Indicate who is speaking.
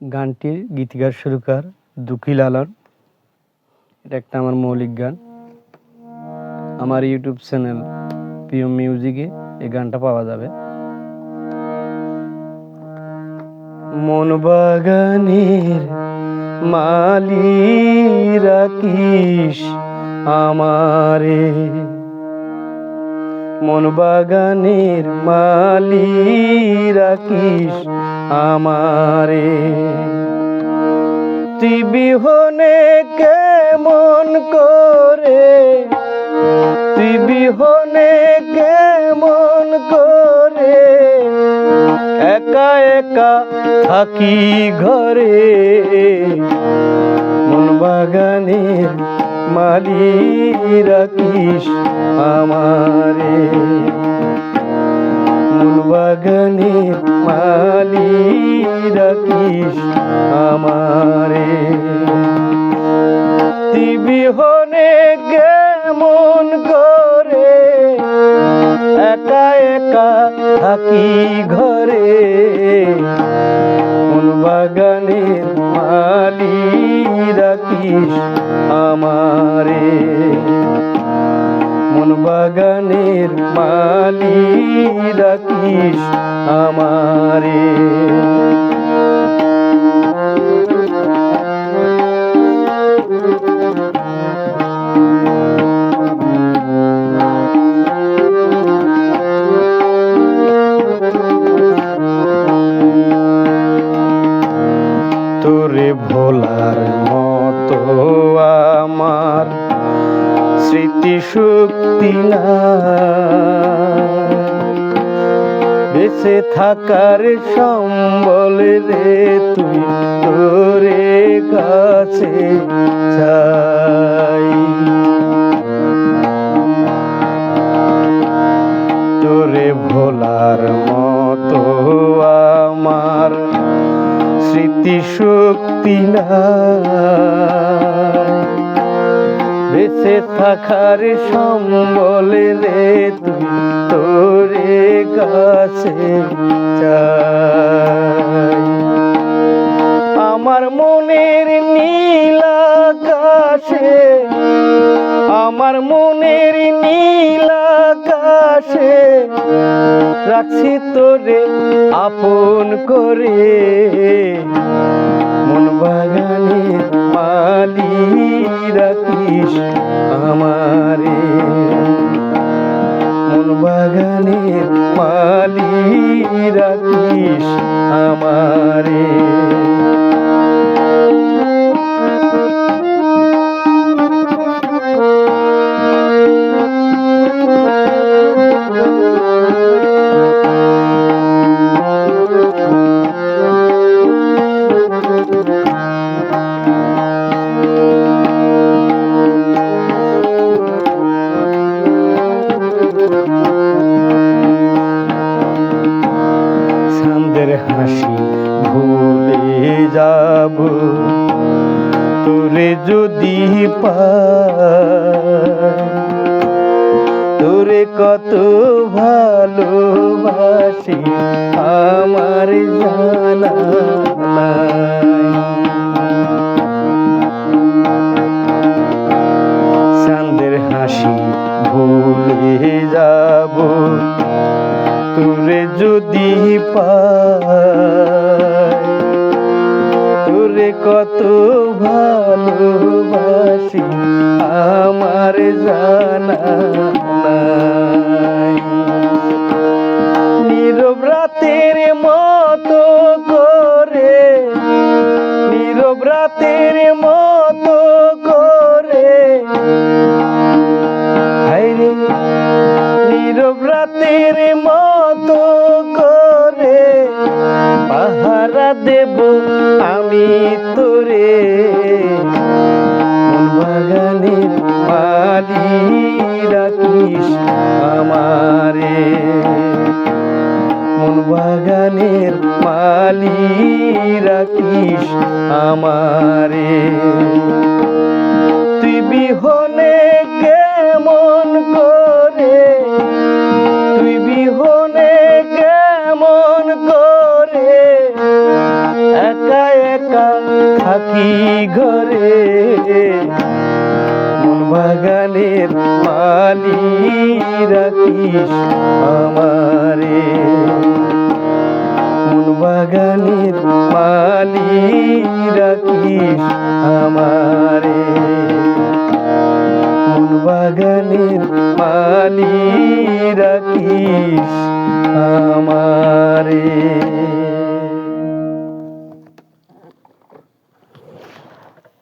Speaker 1: গানটির গীতিকার সুরকার দুঃখী লালন। এটা একটা আমার মৌলিক গান। আমার ইউটিউব চ্যানেল প্রিয় মিউজিকে এই গানটা পাওয়া যাবে। মন বাগানের মালি রাখিস আমারে। মন বাগানের মালি রাখিস আমারে। তুই বিহনে কেমন করে তুই বিহনে কেমন করে, একা একা থাকি ঘরে। মন বাগানের মালি রাখিস আমারে? বাগানের মালি রাখিস আমারে? তিবিহনে কেমন করে একা একা থাকি ঘরে? বাগানের মালি রাখিস আমারে? বাগানের মালি রাখিস আমারে। তোরে ভোলার স্মৃতি শক্তি না বেঁচে থাকার সম্বল রে তুই তোরে কাছে চাই। তোরে ভোলার মতো আমার স্মৃতি শক্তি নাই। বেঁচে থাকার সম্বল রে, তুই তোরে কাছে চাই। আমার মনের নীল আকাশে, আমার মনের নীল আকাশে রাখছি তোরে আপন করে। মন বাগানে মালি রাখিস আমারে। মন বাগানে মালি রাখিস আমারে। চাঁদের হাসি ভুলে যাব। তোরে যদি তোরে কত ভালোবাসি, আমার জানা চাঁদের হাসি ভুলে যাব। তোরে যদি পাই তোরে কত ভালোবাসি আমার জানা আমি তোরে। বাগানের মালি রাখিস আমারে। মন বাগানের মালি রাখিস আমারে। তুই বিহনে কেমন করে থাকি ঘরে। মন বাগানের মালি রাখিস আমারে। মন বাগানের মালি রাখিস আমারে। মন বাগানের মালি রাখিস আমারে।